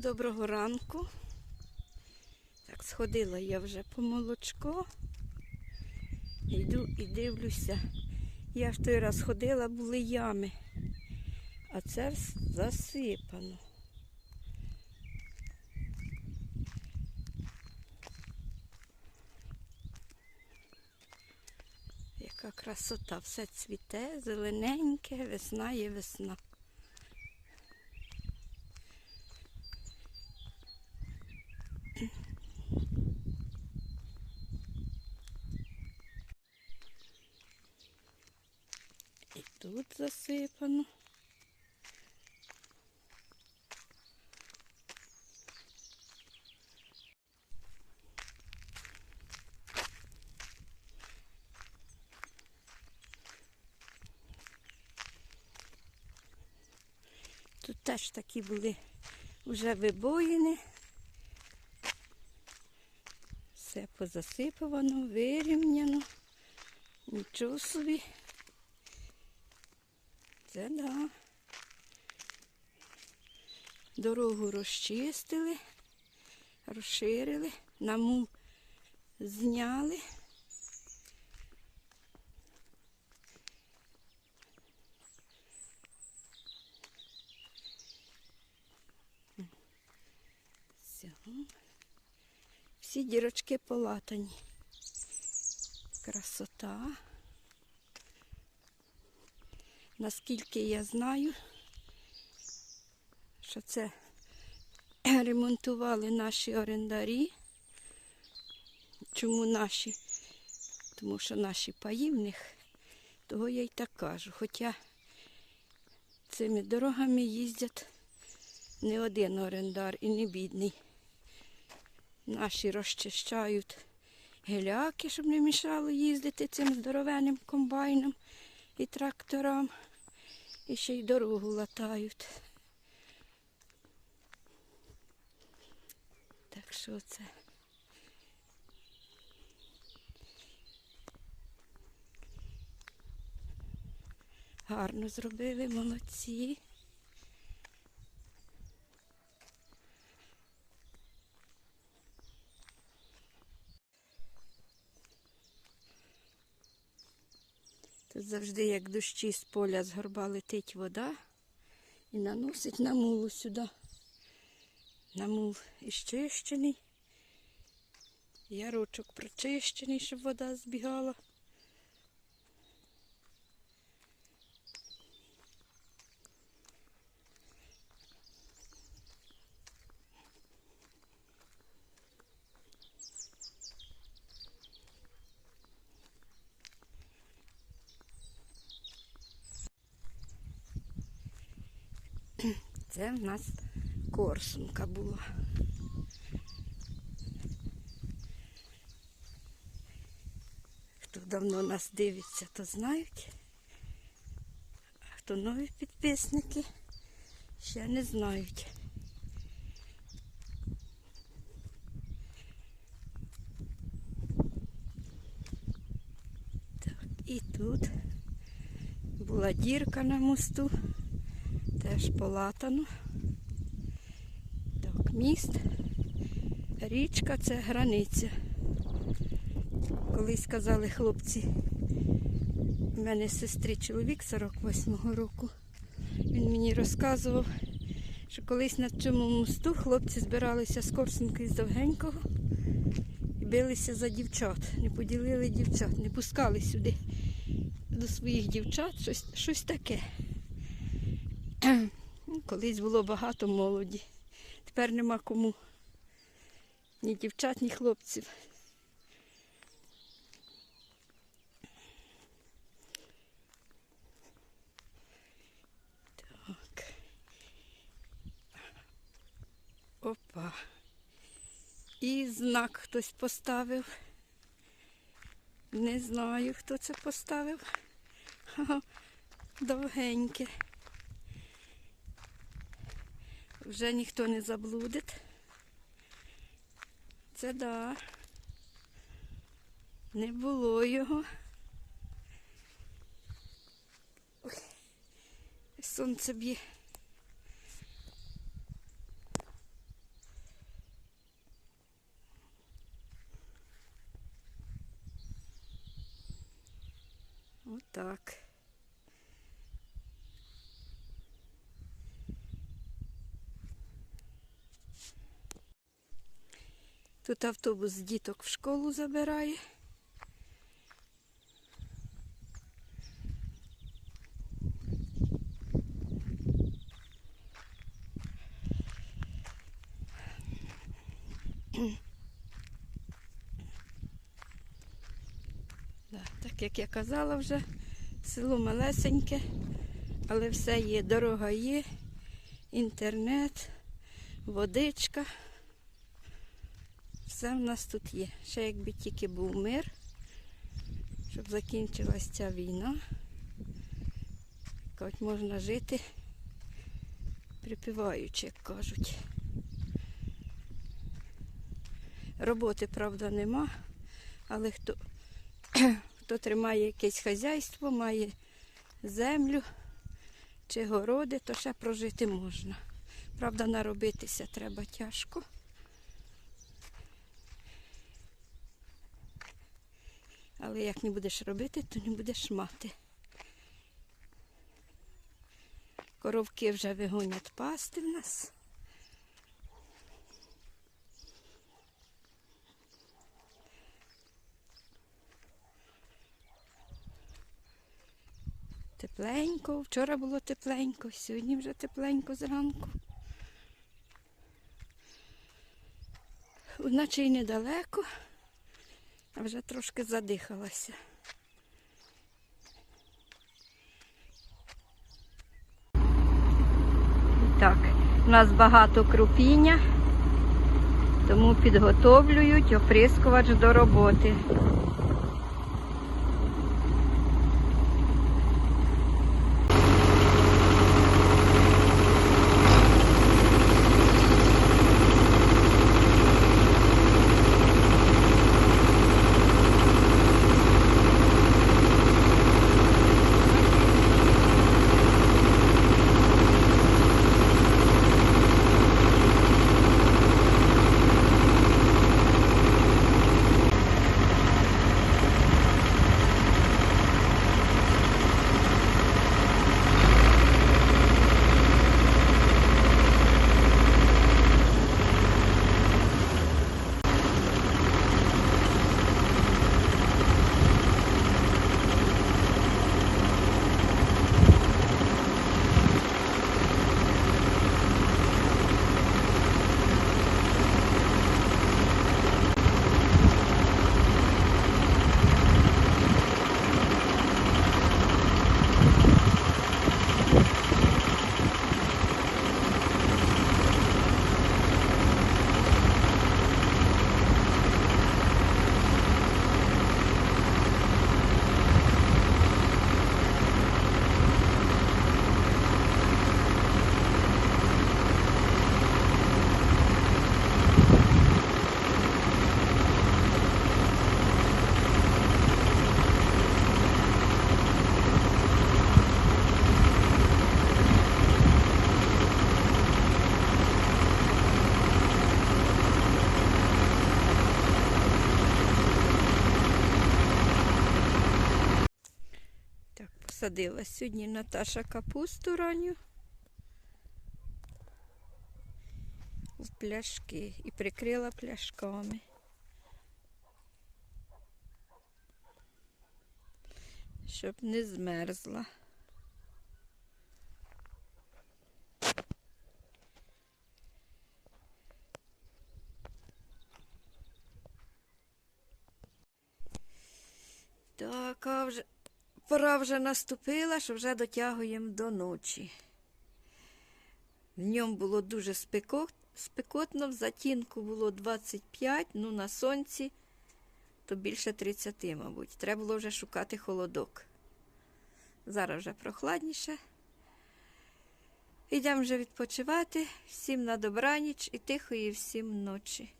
Доброго ранку. Так, сходила я вже по молочко. Йду і дивлюся. Я ж той раз ходила, були ями, а це засипано. Яка красота, все цвіте, зелененьке, весна є весна. І тут засипано. Тут теж такі були вже вибоїни. Все позасипано, вирівняно. Нічого собі. Це да. Дорогу розчистили, розширили, намул зняли. Все. Всі дірочки полатані. Красота. Наскільки я знаю, що це ремонтували наші орендарі. Чому наші? Тому що наші паї в них, того я й так кажу. Хоча цими дорогами їздять не один орендар і не бідний. Наші розчищають геляки, щоб не мішало їздити цим здоровенним комбайном і тракторам. І ще й дорогу латають. Так що це? Гарно зробили, молодці. Завжди, як дощі з поля з горба летить вода і наносить на мулу сюди. На мул іщищений. Ярочок прочищений, щоб вода збігала. Це в нас корсунка була. Хто давно нас дивиться, то знають. А хто нові підписники, ще не знають. І тут була дірка на мосту. Теж полатано. Так, міст. Річка це границя. Колись казали хлопці, у мене сестри чоловік 48-го року. Він мені розказував, що колись на цьому мосту хлопці збиралися з Корсунки з Довгенького і билися за дівчат. Не поділили дівчат, не пускали сюди до своїх дівчат, щось, щось таке. Колись було багато молоді. Тепер нема кому. Ні дівчат, ні хлопців. Так. Опа. І знак хтось поставив. Не знаю, хто це поставив. Довгеньке. Вже ніхто не заблудить. Це да. Не було його. Ой, сонце б'є. Отак. Тут автобус діток в школу забирає. Так як я казала вже, село малесеньке, але все є, дорога є, інтернет, водичка. Все в нас тут є. Ще якби тільки був мир, щоб закінчилась ця війна. Кажуть, можна жити припіваючи, як кажуть. Роботи, правда, нема, але хто, хто тримає якесь хазяйство, має землю чи городи, то ще прожити можна. Правда, наробитися треба тяжко. Але як не будеш робити, то не будеш мати. Коровки вже вигонять пасти в нас. Тепленько, вчора було тепленько, сьогодні вже тепленько зранку. Наче й недалеко, вже трошки задихалася. Так, у нас багато крупіння, тому підготовлюють оприскувач до роботи. Так, посадила сьогодні Наташа капусту ранню в пляшки і прикрила пляшками. Щоб не змерзла. Так, а вже пора вже наступила, що вже дотягуємо до ночі. В ньому було дуже спекотно, в затінку було 25, ну на сонці то більше 30, мабуть. Треба було вже шукати холодок. Зараз вже прохладніше. Йдемо вже відпочивати. Всім на добраніч і тихої всім ночі.